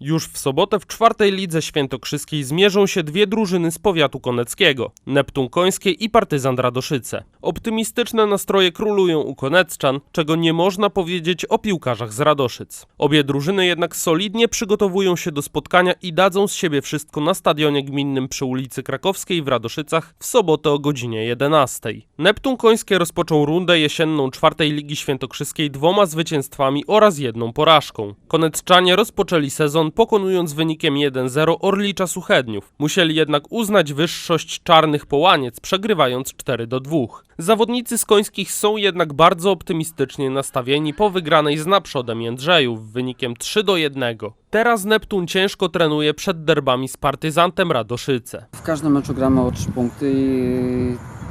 Już w sobotę w czwartej lidze świętokrzyskiej zmierzą się dwie drużyny z powiatu koneckiego Neptun Końskie i Partyzant Radoszyce. Optymistyczne nastroje królują u konecczan, czego nie można powiedzieć o piłkarzach z Radoszyc. Obie drużyny jednak solidnie przygotowują się do spotkania i dadzą z siebie wszystko na stadionie gminnym przy ulicy Krakowskiej w Radoszycach w sobotę o godzinie 11. Neptun Końskie rozpoczął rundę jesienną czwartej Ligi Świętokrzyskiej dwoma zwycięstwami oraz jedną porażką. Konecczanie rozpoczęli sezon pokonując wynikiem 1-0 Orlicza Suchedniów. Musieli jednak uznać wyższość czarnych połaniec, przegrywając 4-2. Zawodnicy z końskich są jednak bardzo optymistycznie nastawieni po wygranej z naprzodem Jędrzejów wynikiem 3-1. Teraz Neptun ciężko trenuje przed derbami z partyzantem Radoszyce. W każdym meczu gramy o 3 punkty i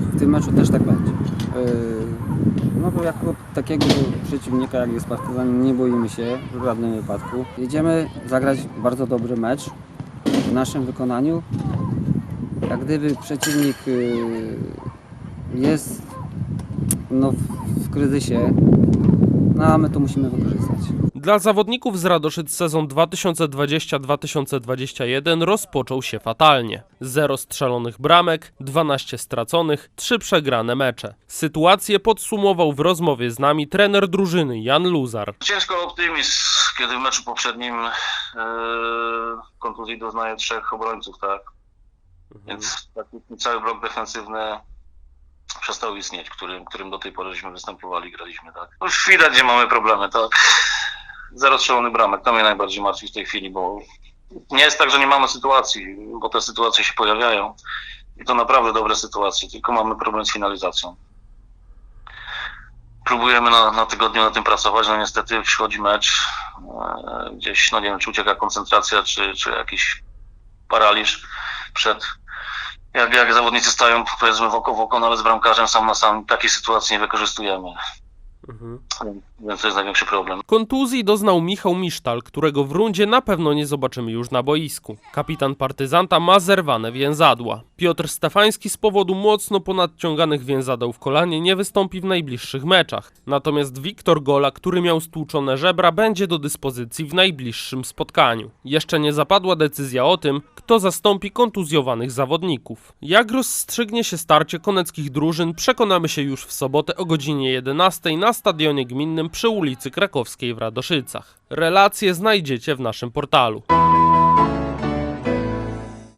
w tym meczu też tak będzie. Yy, No bo jako takiego przeciwnika jak jest Partyzan nie boimy się w żadnym wypadku. Jedziemy zagrać bardzo dobry mecz w naszym wykonaniu. Jak gdyby przeciwnik yy, jest no, w kryzysie, no a my to musimy wykorzystać. Dla zawodników z Radoszyc sezon 2020-2021 rozpoczął się fatalnie. Zero strzelonych bramek, 12 straconych, 3 przegrane mecze. Sytuację podsumował w rozmowie z nami trener drużyny Jan Luzar. Ciężko optymizm, kiedy w meczu poprzednim e, kontuzji doznaje trzech obrońców, tak? Więc taki cały blok defensywny przestał istnieć, którym, którym do tej pory żeśmy występowali, graliśmy, tak? No już widać, gdzie mamy problemy, tak? Zero strzelonych bramek, to mnie najbardziej martwi w tej chwili, bo nie jest tak, że nie mamy sytuacji, bo te sytuacje się pojawiają i to naprawdę dobre sytuacje, tylko mamy problem z finalizacją. Próbujemy na, na tygodniu na tym pracować, no niestety przychodzi mecz, e, gdzieś, no nie wiem, czy ucieka koncentracja, czy, czy jakiś paraliż przed, jak, jak zawodnicy stają powiedzmy w oko w oko, nawet z bramkarzem sam na sam, takiej sytuacji nie wykorzystujemy, więc to jest największy problem. Kontuzji doznał Michał Misztal, którego w rundzie na pewno nie zobaczymy już na boisku. Kapitan partyzanta ma zerwane więzadła. Piotr Stefański z powodu mocno ponadciąganych więzadeł w kolanie nie wystąpi w najbliższych meczach. Natomiast Wiktor Gola, który miał stłuczone żebra, będzie do dyspozycji w najbliższym spotkaniu. Jeszcze nie zapadła decyzja o tym, kto zastąpi kontuzjowanych zawodników. Jak rozstrzygnie się starcie koneckich drużyn, przekonamy się już w sobotę o godzinie 11 na stadionie gminnym przy ulicy Krakowskiej w Radoszycach. Relacje znajdziecie w naszym portalu.